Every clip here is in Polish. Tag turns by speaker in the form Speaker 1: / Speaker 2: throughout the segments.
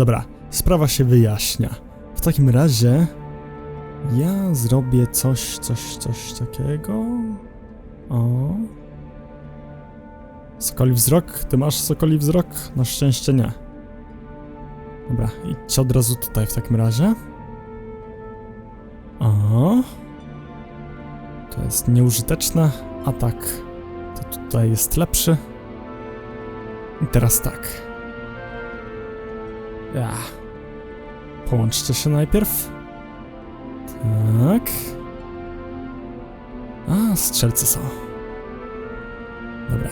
Speaker 1: Dobra, sprawa się wyjaśnia. W takim razie ja zrobię coś, coś, coś takiego. O. Sokoli wzrok? Ty masz sokoli wzrok? Na szczęście nie. Dobra, idźcie od razu tutaj w takim razie. O. To jest nieużyteczne. Atak to tutaj jest lepszy. I teraz tak. Ja. Połączcie się najpierw. Tak. A, strzelcy są. Dobra.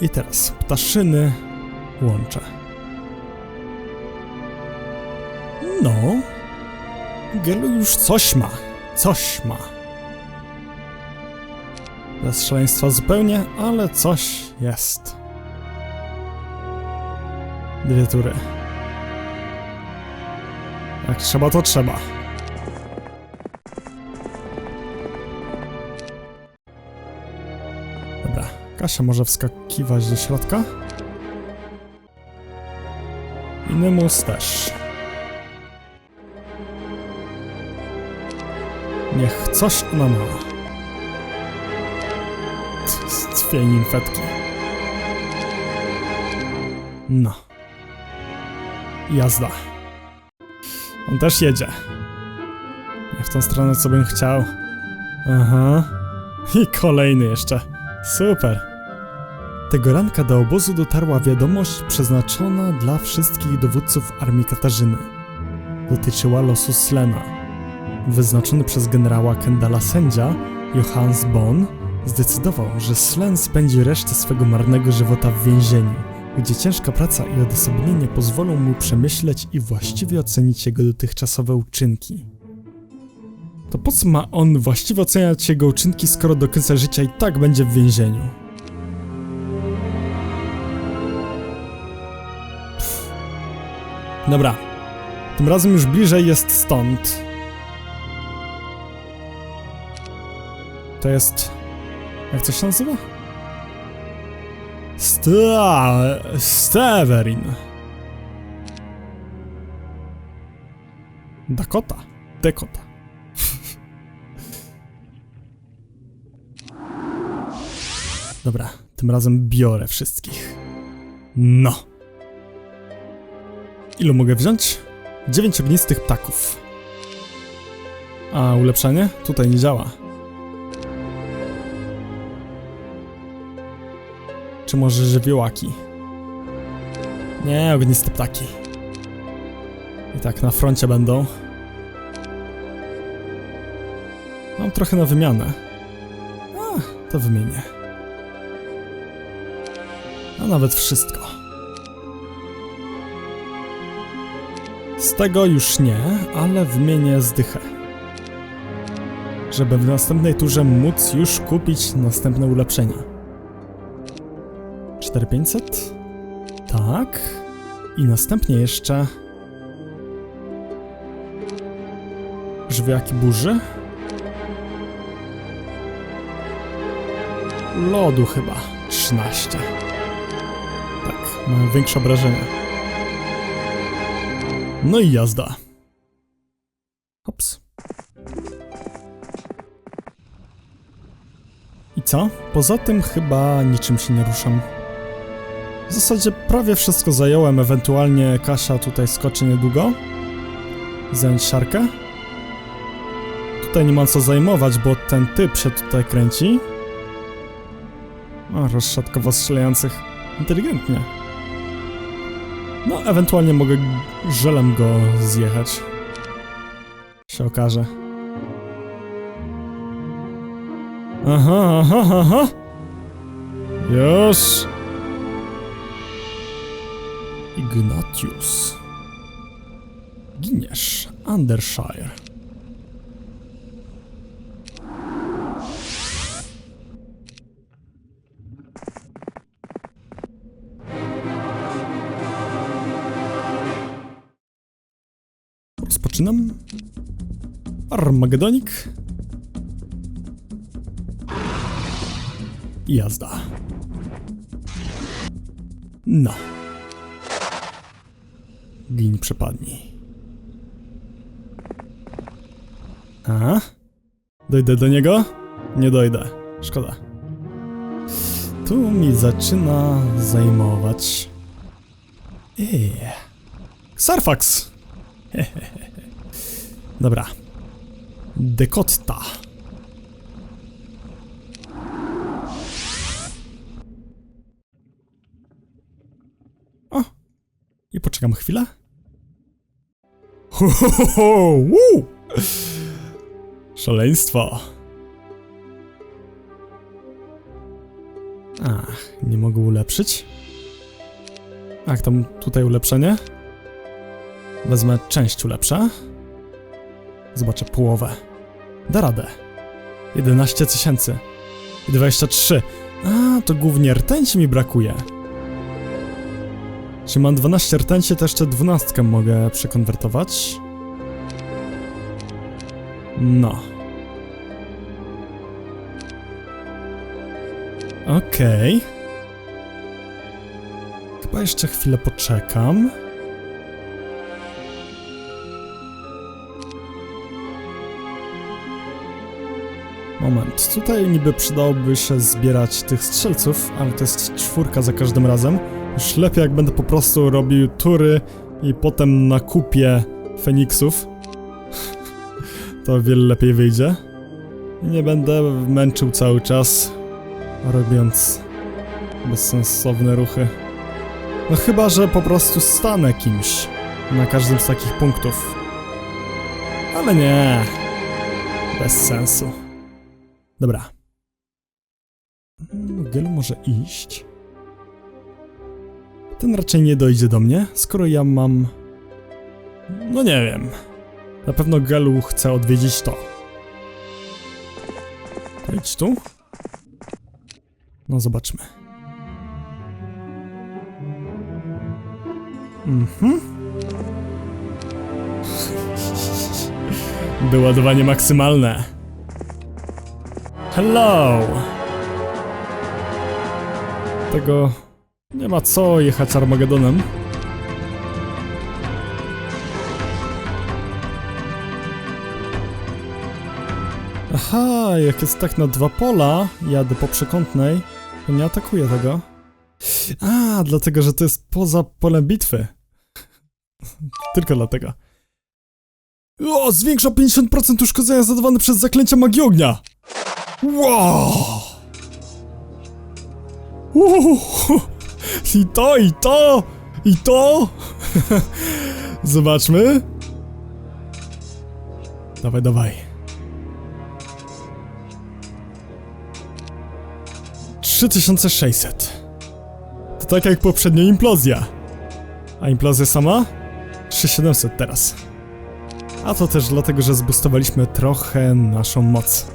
Speaker 1: I teraz ptaszyny łączę. No. Gelu już coś ma. Coś ma. Bez szaleństwa zupełnie, ale coś jest. Dwie tury. Jak trzeba, to trzeba. Dobra, Kasia może wskakiwać do środka. I Nymus też. Niech coś ona ma. Dwie nimfetki. No. Jazda. On też jedzie. Nie w tą stronę, co bym chciał. Aha. I kolejny jeszcze. Super. Tego ranka do obozu dotarła wiadomość przeznaczona dla wszystkich dowódców armii Katarzyny. Dotyczyła losu Slena. Wyznaczony przez generała Kendala sędzia, Johannes Bonn, zdecydował, że Slen spędzi resztę swego marnego żywota w więzieniu, gdzie ciężka praca i odosobnienie pozwolą mu przemyśleć i właściwie ocenić jego dotychczasowe uczynki. To po co ma on właściwie oceniać jego uczynki, skoro do końca życia i tak będzie w więzieniu? Pff. Dobra. Tym razem już bliżej jest stąd. To jest... Jak to się nazywa? Sta... Steverin. Dakota. Dekota. Dobra, tym razem biorę wszystkich. No. Ilu mogę wziąć? Dziewięć ognistych ptaków. A ulepszenie? Tutaj nie działa. Czy może żywiołaki? Nie, ogniste ptaki. I tak na froncie będą. Mam trochę na wymianę. A, to wymienię. A nawet wszystko. Z tego już nie, ale wymienię zdychę. Żeby w następnej turze móc już kupić następne ulepszenia. 4500? Tak. I następnie jeszcze... Żywiołaki burzy? Lodu chyba. 13. Tak, mają większe obrażenia. No i jazda. Hops. I co? Poza tym chyba niczym się nie ruszam. W zasadzie prawie wszystko zająłem, ewentualnie Kasia tutaj skoczy niedługo. Zająć siarkę. Tutaj nie ma co zajmować, bo ten typ się tutaj kręci. O, rozszatkowo strzelających. Inteligentnie. No, ewentualnie mogę żelem go zjechać. Się okaże. Aha, aha, aha. Już. Ignatius. Giniesz, Undershire. Rozpoczynam. Armagedonik. Jazda. No. Gin przepadnij. A? Dojdę do niego? Nie dojdę. Szkoda. Tu mi zaczyna zajmować. Eee. Sarfax! Dobra. Dekotta. O! I poczekam chwilę. Ho, ho, ho. Ach, nie mogę ulepszyć. Ach, tam tutaj ulepszenie. Wezmę część ulepszę. Zobaczę połowę. Da radę. 11 tysięcy. I 23. A, to głównie rtęci mi brakuje. Czy mam 12 rtęci, to jeszcze 12 mogę przekonwertować. No. Okej. Chyba jeszcze chwilę poczekam. Moment, tutaj niby przydałoby się zbierać tych strzelców, ale to jest czwórka za każdym razem. Już lepiej jak będę po prostu robił tury i potem nakupię Feniksów. to wiele lepiej wyjdzie. I nie będę męczył cały czas, robiąc bezsensowne ruchy. No chyba, że po prostu stanę kimś na każdym z takich punktów. Ale nie. Bez sensu. Dobra. Gelu może iść. Ten raczej nie dojdzie do mnie, skoro ja mam... No nie wiem. Na pewno Gelu chce odwiedzić to. To idź tu. No zobaczmy. Mhm. Wyładowanie maksymalne. Hello! Tego nie ma co jechać Armagedonem. Aha, jak jest tak na dwa pola, jadę po przekątnej, to nie atakuję tego. A, dlatego, że to jest poza polem bitwy. Tylko dlatego. O, zwiększa 50% uszkodzenia zadawane przez zaklęcia magii ognia! Wow! Uuu, I to, i to, i to! Zobaczmy. Dawaj, dawaj. 3600. To tak jak poprzednia implozja. A implozja sama? 3700 teraz. A to też dlatego, że zbustowaliśmy trochę naszą moc.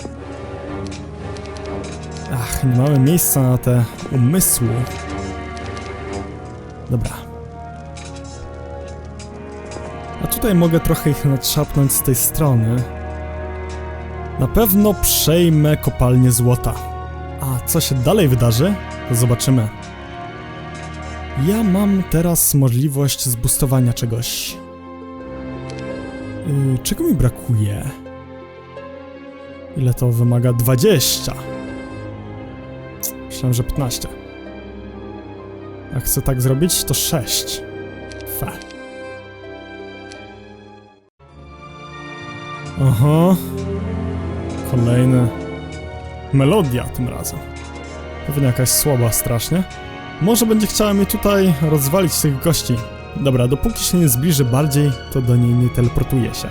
Speaker 1: Ach, nie mamy miejsca na te umysły. Dobra. A tutaj mogę trochę ich nadszapnąć z tej strony. Na pewno przejmę kopalnię złota. A co się dalej wydarzy, to zobaczymy. Ja mam teraz możliwość zbustowania czegoś. Yy, czego mi brakuje? Ile to wymaga? 20. Myślałem, że 15. Jak chcę tak zrobić, to 6. Fe. Aha. Kolejny. Melodia tym razem. Pewnie jakaś słaba strasznie. Może będzie chciała mi tutaj rozwalić tych gości. Dobra, dopóki się nie zbliży bardziej, to do niej nie teleportuje się.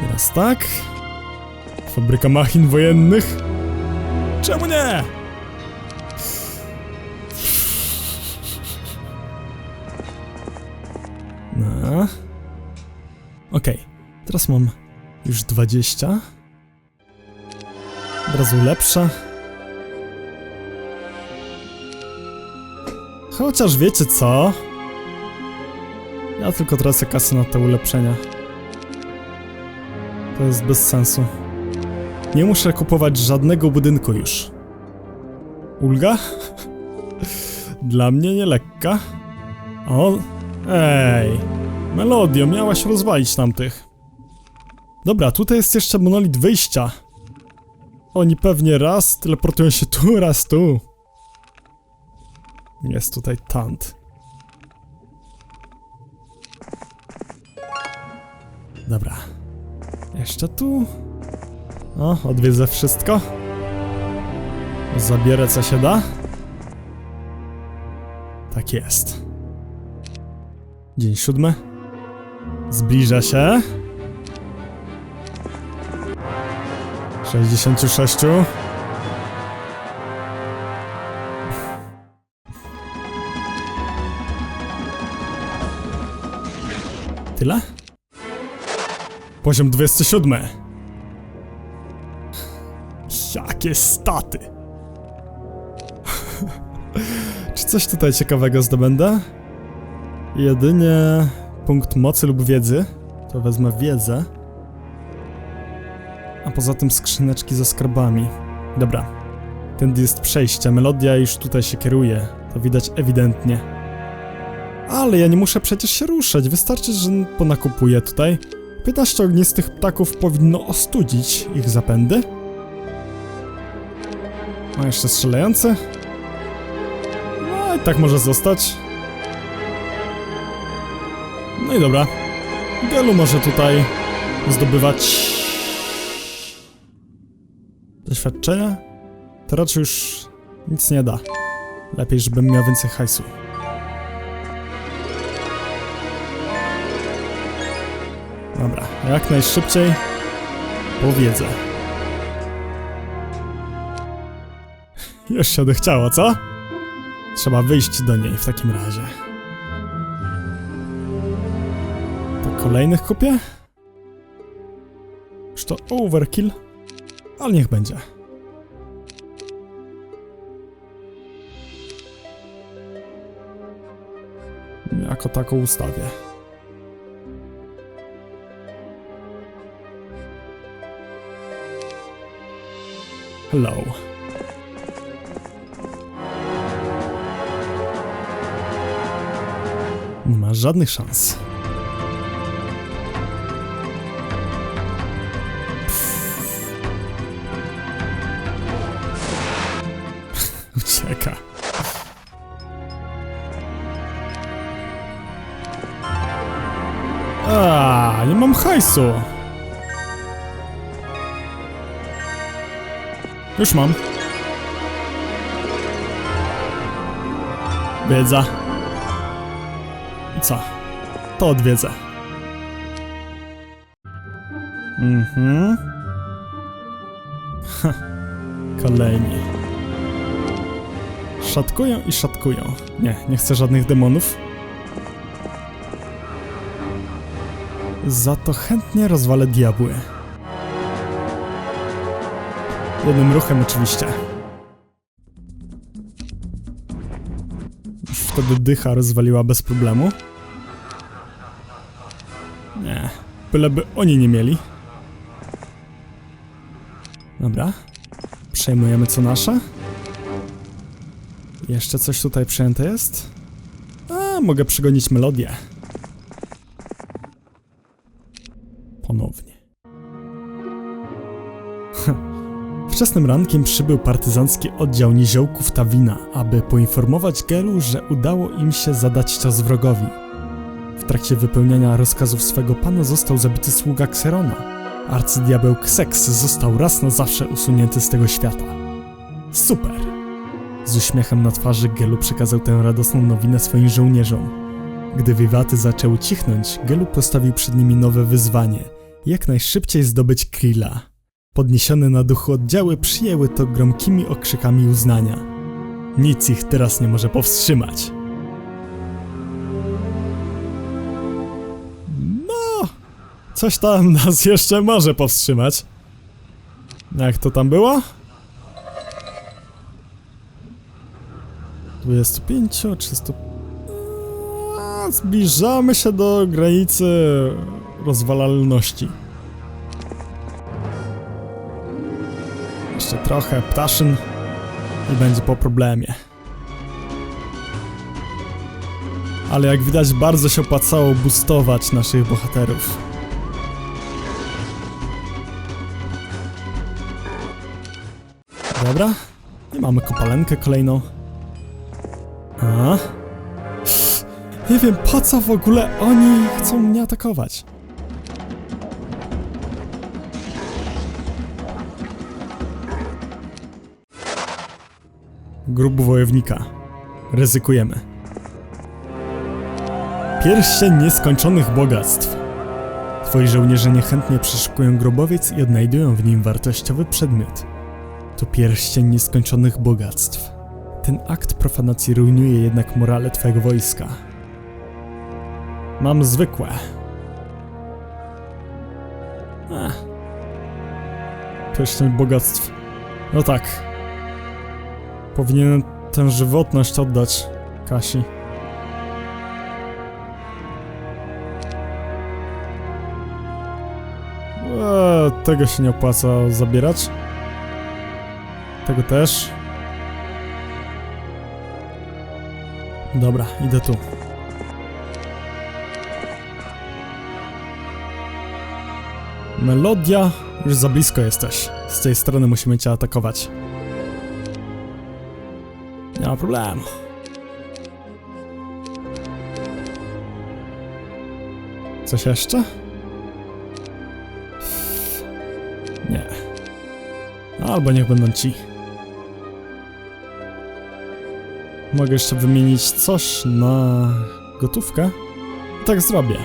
Speaker 1: Teraz tak. Fabryka machin wojennych. Czemu nie? Mam już 20. Od razu lepsze. Chociaż wiecie co? Ja tylko tracę kasę na te ulepszenia. To jest bez sensu. Nie muszę kupować żadnego budynku już. Ulga? Dla mnie nie lekka. O, ej. Melodio, miałaś rozwalić tamtych. Dobra, tutaj jest jeszcze monolit wyjścia. Oni pewnie raz teleportują się tu, raz tu. Jest tutaj tant. Dobra. Jeszcze tu. O, odwiedzę wszystko. Zabierę co się da. Tak jest. Dzień siódmy. Zbliża się. 66. Tyle? Poziom 27. Jakie staty! Czy coś tutaj ciekawego zdobędę? Jedynie punkt mocy lub wiedzy. To wezmę wiedzę. A poza tym skrzyneczki ze skarbami. Dobra. Tędy jest przejście. Melodia już tutaj się kieruje. To widać ewidentnie. Ale ja nie muszę przecież się ruszać. Wystarczy, że ponakupuję tutaj. 15 ognistych ptaków powinno ostudzić ich zapędy. A jeszcze strzelający. No i tak może zostać. No i dobra. Gelu może tutaj zdobywać doświadczenia. To raczej już nic nie da. Lepiej, żebym miał więcej hajsu. Dobra, jak najszybciej po wiedzę. Już się odechciało, co? Trzeba wyjść do niej w takim razie. To kolejnych kupię? Już to overkill? Ale niech będzie. Jako taką ustawię. Hello. Nie ma żadnych szans. Ucieka. A, nie mam hajsu. Już mam. Wiedza. Co? To odwiedzę. Mhm. Ha. Kolejni. Szatkują i szatkują. Nie, nie chcę żadnych demonów. Za to chętnie rozwalę diabły. Jednym ruchem oczywiście. Wtedy dycha rozwaliła bez problemu. Nie, byleby oni nie mieli. Dobra. Przejmujemy co nasze. Jeszcze coś tutaj przejęte jest? A, mogę przegonić melodię. Ponownie. Wczesnym rankiem przybył partyzancki oddział niziołków Tawina, aby poinformować Gelu, że udało im się zadać cios wrogowi. W trakcie wypełniania rozkazów swego pana został zabity sługa Xerona. Arcydiabeł Kseks został raz na zawsze usunięty z tego świata. Super! Z uśmiechem na twarzy Gelu przekazał tę radosną nowinę swoim żołnierzom. Gdy wiwaty zaczęły cichnąć, Gelu postawił przed nimi nowe wyzwanie – jak najszybciej zdobyć Krilla. Podniesione na duchu oddziały przyjęły to gromkimi okrzykami uznania. Nic ich teraz nie może powstrzymać. No, coś tam nas jeszcze może powstrzymać. Jak to tam było? 25, 300... A, Zbliżamy się do granicy rozwalalności. Jeszcze trochę ptaszyn. i będzie po problemie. Ale jak widać, bardzo się opłacało boostować naszych bohaterów. Dobra, i mamy kopalenkę kolejną. A? Nie wiem po co w ogóle oni chcą mnie atakować. Grubu wojownika. Ryzykujemy. Pierścień nieskończonych bogactw. Twoi żołnierze niechętnie przeszukują grobowiec i odnajdują w nim wartościowy przedmiot. To pierścień nieskończonych bogactw. Ten akt profanacji rujnuje jednak morale twojego wojska. Mam zwykłe. Ech. Bogactw. No tak. Powinienem tę żywotność oddać Kasi. Eee, tego się nie opłaca zabierać. Tego też. Dobra, idę tu. Melodia, już za blisko jesteś. Z tej strony musimy cię atakować. Nie ma problemu. Coś jeszcze? Nie. Albo niech będą ci. Mogę jeszcze wymienić coś na gotówkę? Tak zrobię.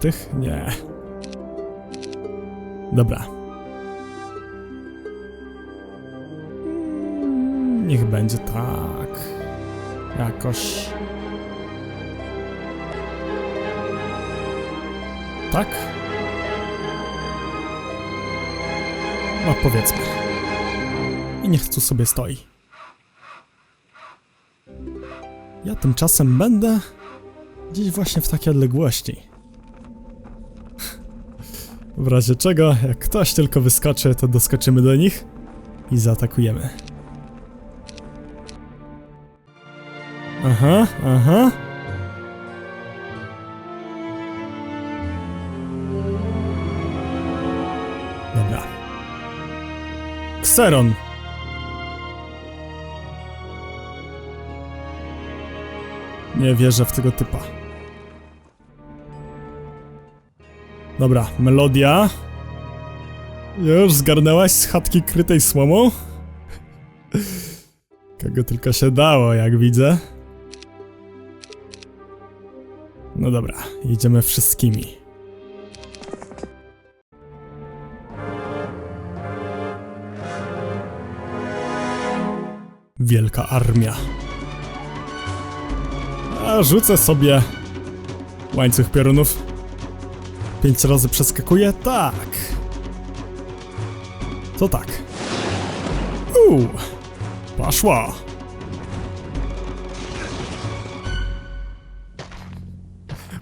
Speaker 1: Tych? Nie. Dobra. Niech będzie tak. Jakoś. Tak? No powiedzmy. I niech tu sobie stoi. Ja tymczasem będę gdzieś właśnie w takiej odległości. W razie czego, jak ktoś tylko wyskoczy, to doskoczymy do nich i zaatakujemy. Aha, aha. Xeron. Nie wierzę w tego typa. Dobra, melodia. Już zgarnęłaś z chatki krytej słomą? Kogo tylko się dało, jak widzę. No dobra, idziemy wszystkimi. Wielka armia. A rzucę sobie łańcuch piorunów. Pięć razy przeskakuje? Tak. To tak. Uuu. Poszło.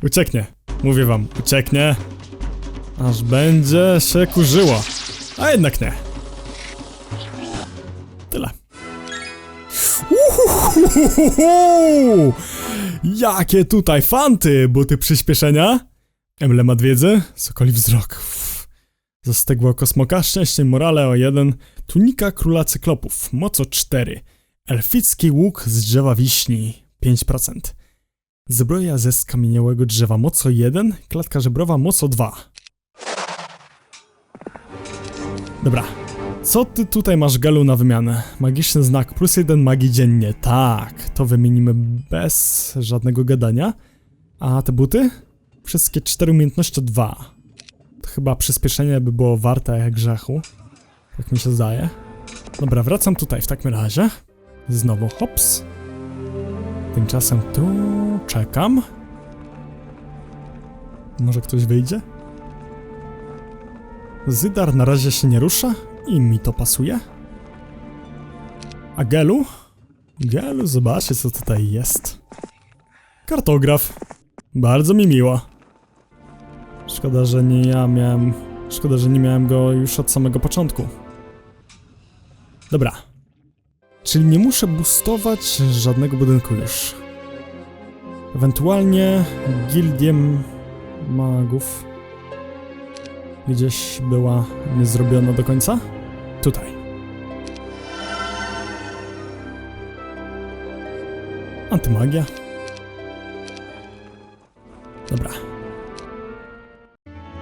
Speaker 1: Ucieknie. Mówię wam, ucieknie. Aż będzie się kurzyło. A jednak nie. Jakie tutaj fanty! Buty przyspieszenia? Emblemat wiedzy? Sokoli wzrok. Zastegła kosmoka, szczęście morale o 1, tunika króla cyklopów, moc o 4, elficki łuk z drzewa wiśni. 5%, zbroja ze skamieniałego drzewa. Moc o 1, klatka żebrowa. Moc o 2. Dobra, co ty tutaj masz Galu na wymianę? Magiczny znak plus jeden magii dziennie, tak, to wymienimy bez żadnego gadania. A te buty? Wszystkie cztery umiejętności dwa. To chyba przyspieszenie by było warte jak grzechu. Tak mi się zdaje. Dobra, wracam tutaj w takim razie. Znowu hops. Tymczasem tu czekam. Może ktoś wyjdzie? Zydar na razie się nie rusza i mi to pasuje. A Gelu? Gelu, zobaczcie co tutaj jest. Kartograf. Bardzo mi miło. Szkoda, że nie ja miałem... Szkoda, że nie miałem go już od samego początku. Dobra. Czyli nie muszę boostować żadnego budynku już. Ewentualnie gildiem magów gdzieś była niezrobiona do końca. Tutaj. Antymagia. Dobra.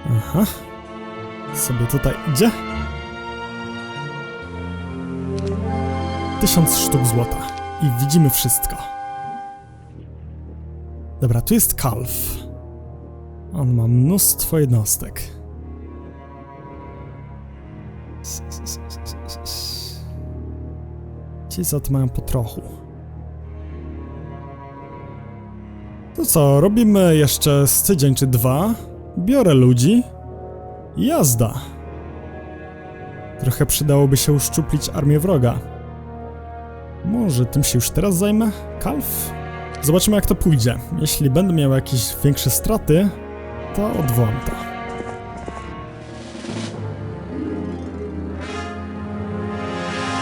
Speaker 1: Aha. Sobie tutaj idzie. Tysiąc sztuk złota. I widzimy wszystko. Dobra, tu jest kalf. On ma mnóstwo jednostek. Ci za to mają po trochu. To co, robimy jeszcze z tydzień czy dwa. Biorę ludzi. i Jazda. Trochę przydałoby się uszczuplić armię wroga. Może tym się już teraz zajmę? Kalf? Zobaczymy jak to pójdzie. Jeśli będę miał jakieś większe straty, to odwołam to.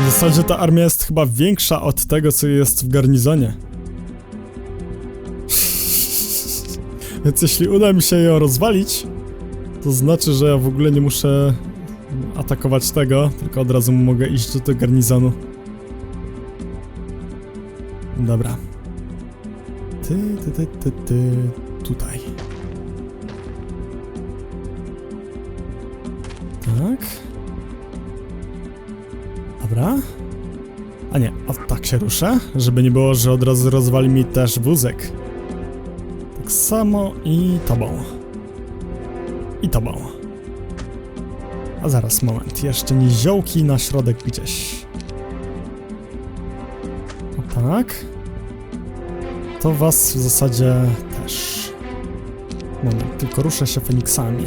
Speaker 1: W zasadzie ta armia jest chyba większa od tego, co jest w garnizonie. Więc jeśli uda mi się ją rozwalić, to znaczy, że ja w ogóle nie muszę atakować tego, tylko od razu mogę iść do tego garnizonu. Dobra. Ty, ty, ty, ty, ty, tutaj. Dobra. A nie, o tak się ruszę, żeby nie było, że od razu rozwali mi też wózek. Tak samo i tobą. I tobą. A zaraz, moment, jeszcze niziołki na środek gdzieś. O tak. To was w zasadzie też. Moment, tylko ruszę się feniksami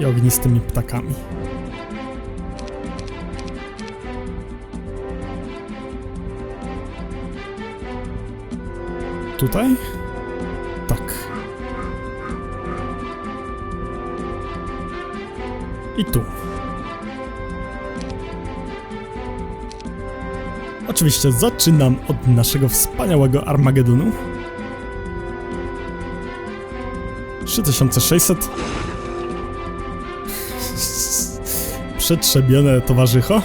Speaker 1: i ognistymi ptakami. Tutaj? Tak. I tu. Oczywiście zaczynam od naszego wspaniałego Armagedonu. 3600. Przetrzebione towarzycho.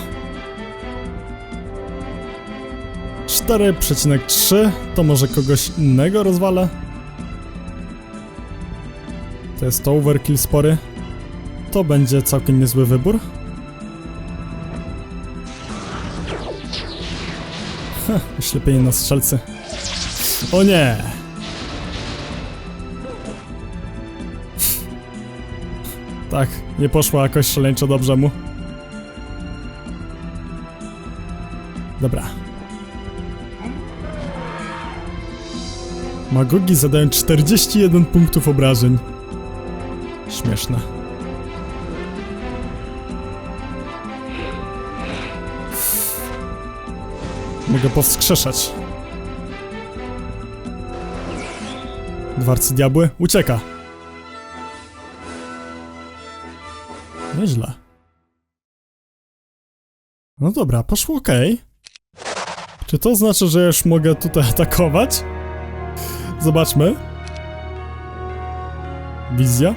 Speaker 1: 4,3 to może kogoś innego rozwalę. To jest to overkill spory. To będzie całkiem niezły wybór. Ha, ślepienie na strzelcy. O nie! Tak, nie poszło jakoś szaleńczo dobrze mu. Dobra. Magogi zadają 41 punktów obrażeń. Śmieszne. Mogę powskrzeszać. Dwa arcydiabły. Ucieka. Nieźle. No dobra, poszło ok. Czy to znaczy, że już mogę tutaj atakować? Zobaczmy. Wizja.